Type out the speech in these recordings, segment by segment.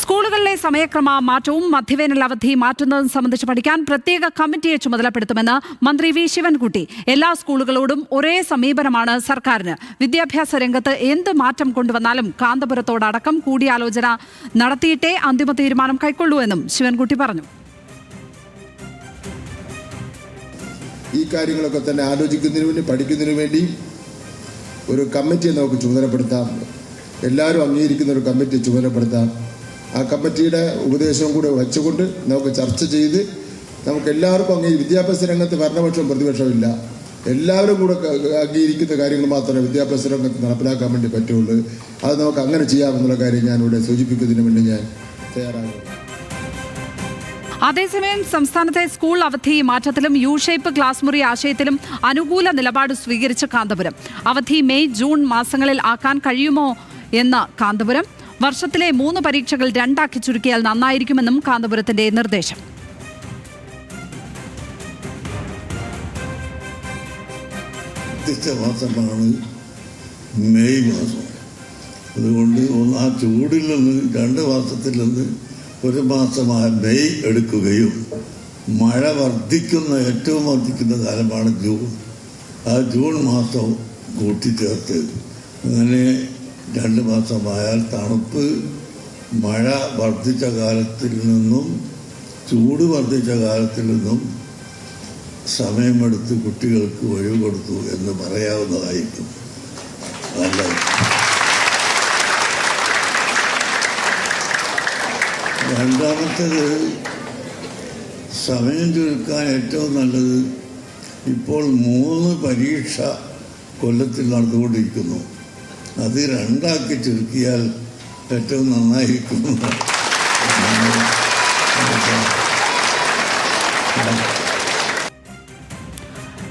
സ്കൂളുകളിലെ സമയക്രമ മാറ്റവും മധ്യവേനൽ അവധി മാറ്റുന്നതും സംബന്ധിച്ച് പഠിക്കാൻ പ്രത്യേക കമ്മിറ്റിയെ ചുമതലപ്പെടുത്തുമെന്ന് മന്ത്രി വി ശിവൻകുട്ടി. എല്ലാ സ്കൂളുകളോടും ഒരേ സമീപനമാണ് സർക്കാരിന്. വിദ്യാഭ്യാസ രംഗത്ത് എന്ത് മാറ്റം കൊണ്ടുവന്നാലും കാന്തപുരത്തോടടക്കം കൂടിയാലോചന നടത്തിയിട്ടേ അന്തിമ തീരുമാനം കൈക്കൊള്ളൂ എന്നും ശിവൻകുട്ടി പറഞ്ഞു. ഈ കാര്യങ്ങളൊക്കെ തന്നെ ആലോചിക്കുന്നതിന് വേണ്ടി പഠിക്കുന്നതിന് വേണ്ടി ഒരു കമ്മിറ്റിയെ നമുക്ക് ചുമതലപ്പെടുത്താം. എല്ലാവരും അംഗീകരിക്കുന്ന ഒരു കമ്മിറ്റി ചുമതലപ്പെടുത്താം. ആ കമ്മിറ്റിയുടെ ഉപദേശവും കൂടെ വെച്ചുകൊണ്ട് നമുക്ക് ചർച്ച ചെയ്ത് നമുക്ക് എല്ലാവർക്കും അംഗീ വിദ്യാഭ്യാസ രംഗത്ത് ഭരണപക്ഷവും പ്രതിപക്ഷവും ഇല്ല. എല്ലാവരും കൂടെ അംഗീകരിക്കുന്ന കാര്യങ്ങൾ മാത്രമേ വിദ്യാഭ്യാസ രംഗത്ത് നടപ്പിലാക്കാൻ വേണ്ടി പറ്റുള്ളൂ. അത് നമുക്ക് അങ്ങനെ ചെയ്യാമെന്നുള്ള കാര്യം ഞാൻ ഞാനിവിടെ സൂചിപ്പിക്കുന്നതിന് വേണ്ടി ഞാൻ തയ്യാറാകുന്നു അതേസമയം സംസ്ഥാനത്തെ സ്കൂൾ അവധി മാറ്റത്തിലും യു ഷേപ്പ് ക്ലാസ് മുറി ആശയത്തിലും അനുകൂല നിലപാട് സ്വീകരിച്ച കാന്തപുരം. അവധി മെയ് ജൂൺ മാസങ്ങളിൽ ആക്കാൻ കഴിയുമോ എന്ന് കാന്തപുരം. വർഷത്തിലെ മൂന്ന് പരീക്ഷകൾ രണ്ടാക്കി ചുരുക്കിയാൽ നന്നായിരിക്കുമെന്നും കാന്തപുരത്തിന്റെ നിർദ്ദേശം. മെയ് മാസം. അതുകൊണ്ട് ഒന്ന് ആ ചൂടിൽ നിന്ന് രണ്ട് മാസത്തിൽ നിന്ന് ഒരു മാസമായ മെയ് എടുക്കുകയും മഴ വർദ്ധിക്കുന്ന ഏറ്റവും വർദ്ധിക്കുന്ന കാലമാണ് ജൂൺ. ആ ജൂൺ മാസം കൂട്ടിച്ചേർത്ത് അങ്ങനെ രണ്ട് മാസമായാൽ തണുപ്പ് മഴ വർദ്ധിച്ച കാലത്തിൽ നിന്നും ചൂട് വർദ്ധിച്ച കാലത്തിൽ നിന്നും സമയമെടുത്ത് കുട്ടികൾക്ക് ഒഴിവ് കൊടുത്തു എന്ന് പറയാവുന്നതായിരിക്കും. നല്ല രണ്ടാമത്തേത് സമയം ചുരുക്കാൻ ഏറ്റവും നല്ലത് ഇപ്പോൾ മൂന്ന് പരീക്ഷ കൊല്ലത്തിൽ നടന്നുകൊണ്ടിരിക്കുന്നു. അത് രണ്ടാക്കി ചുരുക്കിയാൽ ഏറ്റവും നന്നായിരിക്കും.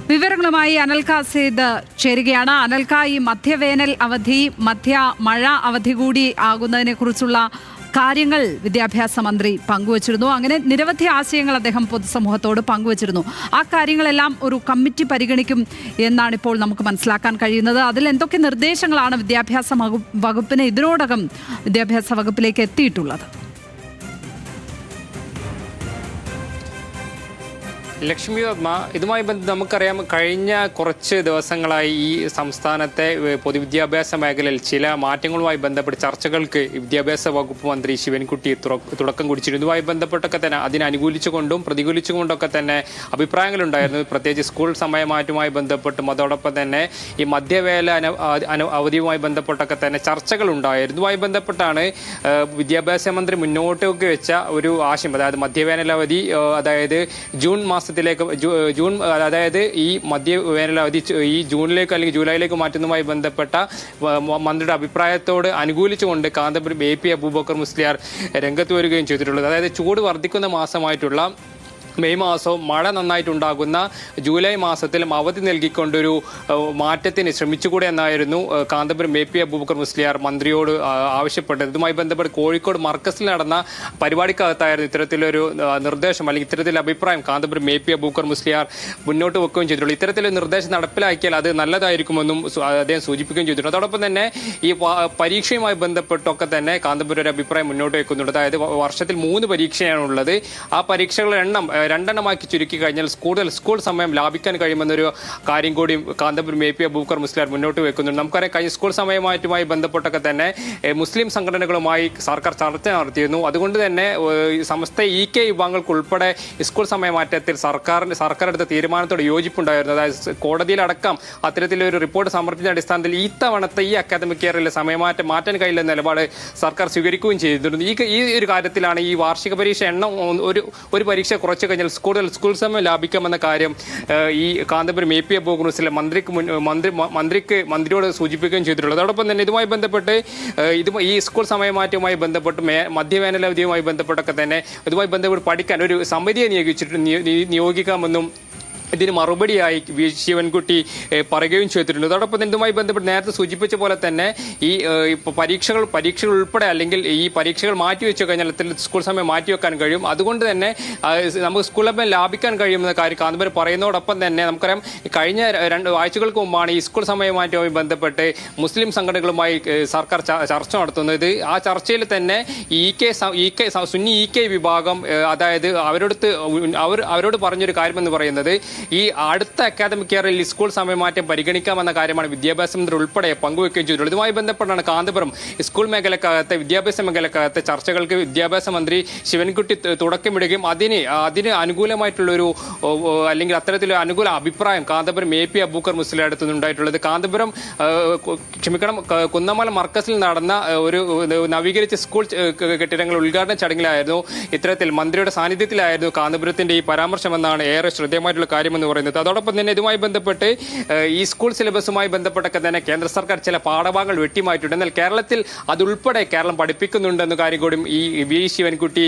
വിവരങ്ങളുമായി അനൽക സേദ് ചേരുകയാണ്. അനൽക ഈ മധ്യവേനൽ അവധി മധ്യ മഴ അവധി കൂടി ആകുന്നതിനെ കുറിച്ചുള്ള കാര്യങ്ങൾ വിദ്യാഭ്യാസ മന്ത്രി പങ്കുവച്ചിരുന്നു. അങ്ങനെ നിരവധി ആശയങ്ങൾ അദ്ദേഹം പൊതുസമൂഹത്തോട് പങ്കുവച്ചിരുന്നു. ആ കാര്യങ്ങളെല്ലാം ഒരു കമ്മിറ്റി പരിഗണിക്കും എന്നാണ് ഇപ്പോൾ നമുക്ക് മനസ്സിലാക്കാൻ കഴിയുന്നത്. അതിൽ എന്തൊക്കെ നിർദ്ദേശങ്ങളാണ് വിദ്യാഭ്യാസ വകുപ്പിനെ ഇതിനോടകം വിദ്യാഭ്യാസ വകുപ്പിലേക്ക് എത്തിയിട്ടുള്ളത്? ലക്ഷ്മി പത്മ ഇതുമായി ബന്ധം നമുക്കറിയാം കഴിഞ്ഞ കുറച്ച് ദിവസങ്ങളായി ഈ സംസ്ഥാനത്തെ പൊതുവിദ്യാഭ്യാസ മേഖലയിൽ ചില മാറ്റങ്ങളുമായി ബന്ധപ്പെട്ട് ചർച്ചകൾക്ക് വിദ്യാഭ്യാസ വകുപ്പ് മന്ത്രി ശിവൻകുട്ടി തുടക്കം കുടിച്ചിരുന്നു ഇതുമായി ബന്ധപ്പെട്ടൊക്കെ തന്നെ അതിനെ അനുകൂലിച്ചുകൊണ്ടും പ്രതികൂലിച്ചുകൊണ്ടൊക്കെ തന്നെ അഭിപ്രായങ്ങളുണ്ടായിരുന്നു. പ്രത്യേകിച്ച് സ്കൂൾ സമയമാറ്റവുമായി ബന്ധപ്പെട്ടും അതോടൊപ്പം തന്നെ ഈ മധ്യവേല അവധിയുമായി ബന്ധപ്പെട്ടൊക്കെ തന്നെ ചർച്ചകൾ ഉണ്ടായിരുന്നു ഇതുമായി ബന്ധപ്പെട്ടാണ് വിദ്യാഭ്യാസ മന്ത്രി മുന്നോട്ടേക്ക് വെച്ച ഒരു ആശയം. അതായത് മധ്യവേനലവധി അതായത് ജൂൺ മാസത്തിലേക്ക് ജൂൺ അതായത് ഈ മധ്യ വേനലവധി ചു- ഈ ജൂണിലേക്ക് അല്ലെങ്കിൽ ജൂലൈയിലേക്ക് മാറ്റുന്നതുമായി ബന്ധപ്പെട്ട മന്ത്രിയുടെ അഭിപ്രായത്തോട് അനുകൂലിച്ചുകൊണ്ട് കാന്തപുരം എ പി അബൂബക്കർ മുസ്ലിയാർ രംഗത്ത് വരികയും ചെയ്തിട്ടുള്ളത്. അതായത് ചൂട് വർദ്ധിക്കുന്ന മാസമായിട്ടുള്ള മെയ് മാസവും മഴ നന്നായിട്ടുണ്ടാകുന്ന ജൂലൈ മാസത്തിലും അവധി നൽകിക്കൊണ്ടൊരു മാറ്റത്തിന് ശ്രമിച്ചുകൂടെ എന്നായിരുന്നു കാന്തപുരം എ പി അബൂബക്കർ മുസ്ലിയാർ മന്ത്രിയോട് ആവശ്യപ്പെട്ടത്. ഇതുമായി ബന്ധപ്പെട്ട് കോഴിക്കോട് മർക്കസിൽ നടന്ന പരിപാടിക്കകത്തായിരുന്നു ഇത്തരത്തിലൊരു നിർദ്ദേശം അല്ലെങ്കിൽ ഇത്തരത്തിലുള്ള അഭിപ്രായം കാന്തപുരം എ പി അബൂബക്കർ മുസ്ലിയാർ മുന്നോട്ട് വെക്കുകയും ചെയ്തിട്ടുള്ളൂ. ഇത്തരത്തിലൊരു നിർദ്ദേശം നടപ്പിലാക്കിയാൽ അത് നല്ലതായിരിക്കുമെന്നും അദ്ദേഹം സൂചിപ്പിക്കുകയും ചെയ്തിട്ടുണ്ട്. അതോടൊപ്പം തന്നെ ഈ പരീക്ഷയുമായി ബന്ധപ്പെട്ടൊക്കെ തന്നെ കാന്തപുരം ഒരു അഭിപ്രായം മുന്നോട്ട് വെക്കുന്നുണ്ട്. അതായത് വർഷത്തിൽ മൂന്ന് പരീക്ഷയാണുള്ളത്. ആ പരീക്ഷകളുടെ എണ്ണം രണ്ടെണ്ണമാക്കി ചുരുക്കി കഴിഞ്ഞാൽ കൂടുതൽ സ്കൂൾ സമയം ലാഭിക്കാൻ കഴിയുമെന്നൊരു കാര്യം കൂടി കാന്തപുരം എ പി അബൂബക്കർ മുസ്ലിയാർ മുന്നോട്ട് വെക്കുന്നുണ്ട്. നമുക്കറിയാം കഴിഞ്ഞ സ്കൂൾ സമയമായിട്ടുമായി ബന്ധപ്പെട്ടൊക്കെ തന്നെ മുസ്ലിം സംഘടനകളുമായി സർക്കാർ ചർച്ച നടത്തിയിരുന്നു. അതുകൊണ്ട് തന്നെ സമസ്ത ഇ കെ വിഭാഗങ്ങൾക്ക് ഉൾപ്പെടെ സ്കൂൾ സമയമാറ്റത്തിൽ സർക്കാരിന് സർക്കാർ എടുത്ത തീരുമാനത്തോട് യോജിപ്പുണ്ടായിരുന്നു. അതായത് കോടതിയിലടക്കം അത്തരത്തിലൊരു റിപ്പോർട്ട് സമർപ്പിച്ച അടിസ്ഥാനത്തിൽ ഈ തവണത്തെ ഈ അക്കാദമിക് ഇയറിലെ സമയമാറ്റം മാറ്റാൻ കഴിയില്ല നിലപാട് സർക്കാർ സ്വീകരിക്കുകയും ചെയ്തിരുന്നു. ഈ ഈ ഒരു കാര്യത്തിലാണ് ഈ വാർഷിക പരീക്ഷ എണ്ണം ഒരു ഒരു പരീക്ഷ കുറച്ച് കഴിഞ്ഞാൽ കൂടുതൽ സ്കൂൾ സമയം ലാഭിക്കാമെന്ന കാര്യം ഈ കാന്തപുരം എ പി എ അബൂഗ്രൂസിലെ മന്ത്രിക്ക് മുൻ മന്ത്രി മന്ത്രിക്ക് മന്ത്രിയോട് സൂചിപ്പിക്കുകയും ചെയ്തിട്ടുള്ളത്. അതോടൊപ്പം തന്നെ ഇതുമായി ബന്ധപ്പെട്ട് ഇത് ഈ സ്കൂൾ സമയമാറ്റവുമായി ബന്ധപ്പെട്ട് മേ മധ്യവേനലവധിയുമായി ബന്ധപ്പെട്ടൊക്കെ തന്നെ ഇതുമായി ബന്ധപ്പെട്ട് പഠിക്കാൻ ഒരു സമിതിയെ നിയോഗിച്ചിട്ട് നിയോഗിക്കാമെന്നും ഇതിന് മറുപടിയായി വി ശിവൻകുട്ടി പറയുകയും ചെയ്തിട്ടുണ്ട്. അതോടൊപ്പം ഇതുമായി ബന്ധപ്പെട്ട് നേരത്തെ സൂചിപ്പിച്ച പോലെ തന്നെ ഈ പരീക്ഷകൾ പരീക്ഷകൾ ഉൾപ്പെടെ അല്ലെങ്കിൽ ഈ പരീക്ഷകൾ മാറ്റിവെച്ചു കഴിഞ്ഞാൽ സ്കൂൾ സമയം മാറ്റിവെക്കാൻ കഴിയും. അതുകൊണ്ട് തന്നെ നമുക്ക് സ്കൂൾ സമയം ലാഭിക്കാൻ കഴിയുമെന്ന കാര്യം കാന്തപുരം പറയുന്നതോടൊപ്പം തന്നെ നമുക്കറിയാം കഴിഞ്ഞ രണ്ട് ആഴ്ചകൾക്ക് മുമ്പാണ് ഈ സ്കൂൾ സമയ മാറ്റവുമായി ബന്ധപ്പെട്ട് മുസ്ലിം സംഘടനകളുമായി സർക്കാർ ചർച്ച നടത്തുന്നത്. ആ ചർച്ചയിൽ തന്നെ E K E K Sunni E K വിഭാഗം അതായത് അവരോടത്ത് അവർ അവരോട് പറഞ്ഞൊരു കാര്യമെന്ന് പറയുന്നത് ഈ അടുത്ത അക്കാദമിക് ഇയറിൽ സ്കൂൾ സമയമാറ്റം പരിഗണിക്കാമെന്ന കാര്യമാണ് വിദ്യാഭ്യാസ മന്ത്രി ഉൾപ്പെടെ പങ്കുവെക്കുകയും ചെയ്തിട്ടുള്ളത്. ഇതുമായി ബന്ധപ്പെട്ടാണ് കാന്തപുരം സ്കൂൾ മേഖലക്കകത്തെ വിദ്യാഭ്യാസ മേഖലക്കകത്തെ ചർച്ചകൾക്ക് വിദ്യാഭ്യാസ മന്ത്രി ശിവൻകുട്ടി തുടക്കമിടുകയും അതിന് അതിന് അനുകൂലമായിട്ടുള്ളൊരു അല്ലെങ്കിൽ അത്തരത്തിലൊരു അനുകൂല അഭിപ്രായം കാന്തപുരം എ പി അബൂക്കർ മുസ്ലിം അടുത്ത് നിന്നുണ്ടായിട്ടുള്ളത് കാന്തപുരം ക്ഷമിക്കണം കുന്നമല മർക്കസിൽ നടന്ന ഒരു നവീകരിച്ച സ്കൂൾ കെട്ടിടങ്ങൾ ഉദ്ഘാടന ചടങ്ങിലായിരുന്നു. ഇത്തരത്തിൽ മന്ത്രിയുടെ സാന്നിധ്യത്തിലായിരുന്നു കാന്തപുരത്തിന്റെ ഈ പരാമർശമെന്നാണ് ഏറെ ശ്രദ്ധേയമായിട്ടുള്ള കാര്യമെന്ന് പറയുന്നത്. അതോടൊപ്പം തന്നെ ഇതുമായി ബന്ധപ്പെട്ട് ഈ സ്കൂൾ സിലബസുമായി ബന്ധപ്പെട്ടൊക്കെ തന്നെ കേന്ദ്ര സർക്കാർ ചില പാഠഭാഗങ്ങൾ വെട്ടിമാറ്റിയിട്ടുണ്ട്. എന്നാൽ കേരളത്തിൽ അതുൾപ്പെടെ കേരളം പഠിപ്പിക്കുന്നുണ്ടെന്ന കാര്യം കൂടി ഈ വി ശിവൻകുട്ടി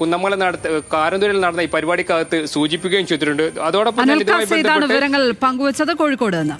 കുന്നമ്മല നടത്ത കാരന്തൂരിൽ നടന്ന ഈ പരിപാടിക്കകത്ത് സൂചിപ്പിക്കുകയും ചെയ്തിട്ടുണ്ട്. അതോടൊപ്പം തന്നെ ഇതുമായി ബന്ധപ്പെട്ട് വിവരങ്ങൾ പങ്കുവച്ചത് കോഴിക്കോട് നിന്ന്.